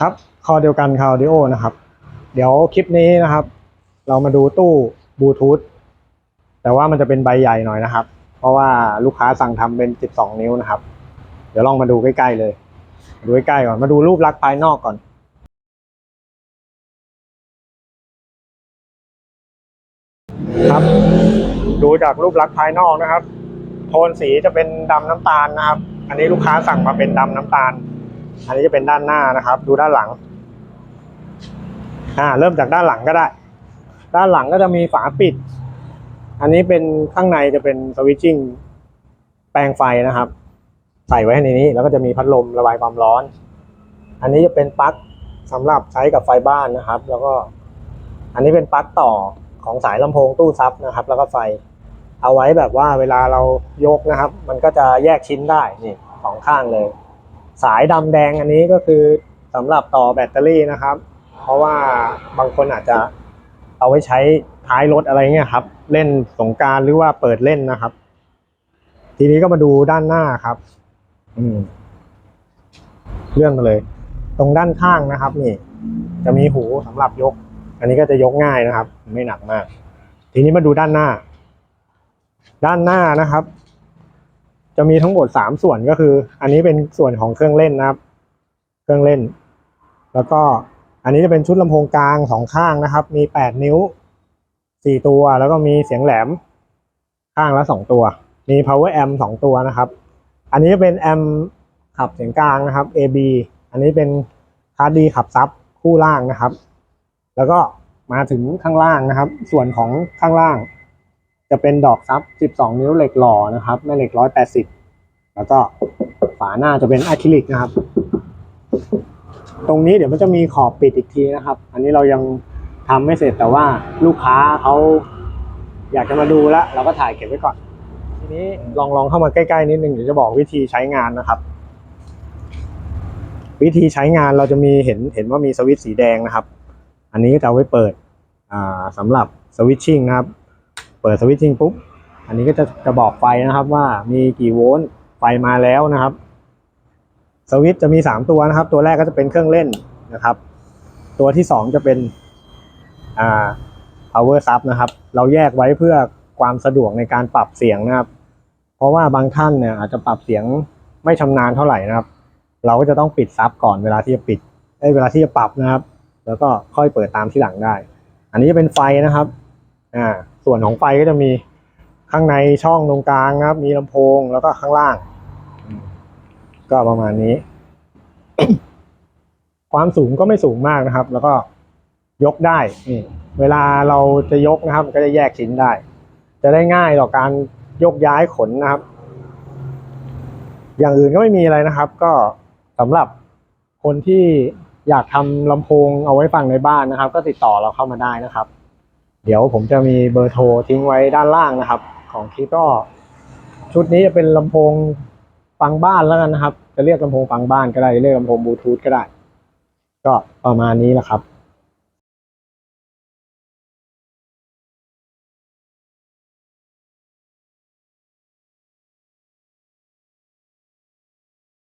ครับ คอเดียวกันคา u ดิโอนะครับ เดี๋ยวคลิปนี้นะครับ เรามาดูตู้บลูทูธแต่ว่ามันจะเป็นใบใหญ่หน่อยนะครับ เพราะว่าลูกค้าสั่งทำเป็น 12 นิ้วนะครับ เดี๋ยวลองมาดูใกล้ๆเลย ดูใกล้ๆก่อนมาดูรูปลักษณ์ภายนอกก่อนครับ ดูจากรูปลักษณ์ภายนอกนะครับ โทนสีจะเป็นดำน้ำตาลนะครับ อันนี้ลูกค้าสั่งมาเป็นดำน้ำตาล อันนี้จะเป็นด้านหน้านะครับ ดูด้านหลัง อ่า เริ่มจากด้านหลังก็ได้ ด้านหลังก็จะมีฝาปิด อันนี้เป็นข้างในจะเป็นสวิตชิ่งแปลงไฟนะครับ ใส่ไว้ในนี้ แล้วก็จะมีพัดลมระบายความร้อน อันนี้จะเป็นปลั๊กสำหรับใช้กับไฟบ้านนะครับ แล้วก็ อันนี้เป็นปลั๊กต่อของสายลำโพงตู้ซับนะครับ แล้วก็ไฟเอาไว้แบบว่าเวลาเรายกนะครับ มันก็จะแยกชิ้นได้นี่สองข้างเลย สายดำแดงอันนี้ก็คือสำหรับต่อแบตเตอรี่นะครับ เพราะว่าบางคนอาจจะเอาไว้ใช้ท้ายรถอะไรเงี้ยครับ เล่นสงการหรือว่าเปิดเล่นนะครับ ทีนี้ก็มาดูด้านหน้าครับ อืมเลื่อนมาเลย ตรงด้านข้างนะครับ นี่ จะมีหูสำหรับยก อันนี้ก็จะยกง่ายนะครับ ไม่หนักมาก ทีนี้มาดูด้านหน้า ด้านหน้านะครับ จะมีทั้งหมดสามส่วนก็คือ อันนี้เป็นส่วนของเครื่องเล่นนะครับ เครื่องเล่น แล้วก็อันนี้จะเป็นชุดลำโพงกลางสองข้างนะครับ มีแปดนิ้วสี่ตัวแล้วก็มีเสียงแหลมข้างละสองตัว มี power amp สองตัวนะครับ อันนี้จะเป็นแอมขับเสียงกลางนะครับ AB อันนี้เป็นคาร์ดีขับซับคู่ล่างนะครับ แล้วก็มาถึงข้างล่างนะครับ ส่วนของข้างล่าง จะเป็นดอกซับ 12 นิ้วเหล็กหล่อนะครับแม่เหล็ก 180 แล้วก็ฝาหน้าจะเป็นอะคริลิกนะครับ ตรงนี้เดี๋ยวมันจะมีขอบปิดอีกทีนะครับ อันนี้เรายังทำไม่เสร็จแต่ว่าลูกค้าเขาอยากจะมาดูแล้วเราก็ถ่ายเก็บไว้ก่อน ทีนี้ลองลองเข้ามาใกล้ๆนิดนึงเดี๋ยวจะบอกวิธีใช้งานนะครับ วิธีใช้งานเราจะมีเห็นเห็นว่ามีสวิตช์สีแดงนะครับ อันนี้ก็จะเอาไว้เปิดอ่าสำหรับสวิตชิ่งนะครับ เปิดสวิตชิ่งปุ๊บ อันนี้ก็จะจะบอกไฟนะครับว่ามีกี่โวลต์ไฟมาแล้วนะครับ สวิตจะมีสามตัวนะครับ ตัวแรกก็จะเป็นเครื่องเล่นนะครับ ตัวที่สองจะเป็นอ่า power sub นะครับ เราแยกไว้เพื่อความสะดวกในการปรับเสียงนะครับ เพราะว่าบางท่านเนี่ยอาจจะปรับเสียงไม่ชำนาญเท่าไหร่นะครับ เราก็จะต้องปิดซับก่อนเวลาที่จะปิดเอ้เวลาที่จะปรับนะครับ แล้วก็ค่อยเปิดตามที่หลังได้ อันนี้จะเป็นไฟนะครับ อ่าส่วนของไฟก็จะมีข้างในช่องตรงกลางนะครับ มีลำโพงแล้วก็ข้างล่างอืมก็ประมาณนี้ ความสูงก็ไม่สูงมากนะครับ แล้วก็ยกได้นี่เวลาเราจะยกนะครับ ก็จะแยกชิ้นได้ จะได้ง่ายต่อการยกย้ายขนนะครับ อย่างอื่นก็ไม่มีอะไรนะครับ ก็สำหรับคนที่อยากทำลำโพงเอาไว้ฟังในบ้านนะครับ ก็ติดต่อเราเข้ามาได้นะครับ เดี๋ยวผมจะมีเบอร์โทรทิ้งไว้ด้านล่างนะครับ ของคลิปก็ ชุดนี้จะเป็นลำโพงฟังบ้านแล้วกันนะครับ จะเรียกลำโพงฟังบ้านก็ได้เรียกลำโพงบลูทูธก็ได้ ก็ประมาณนี้แหละครับ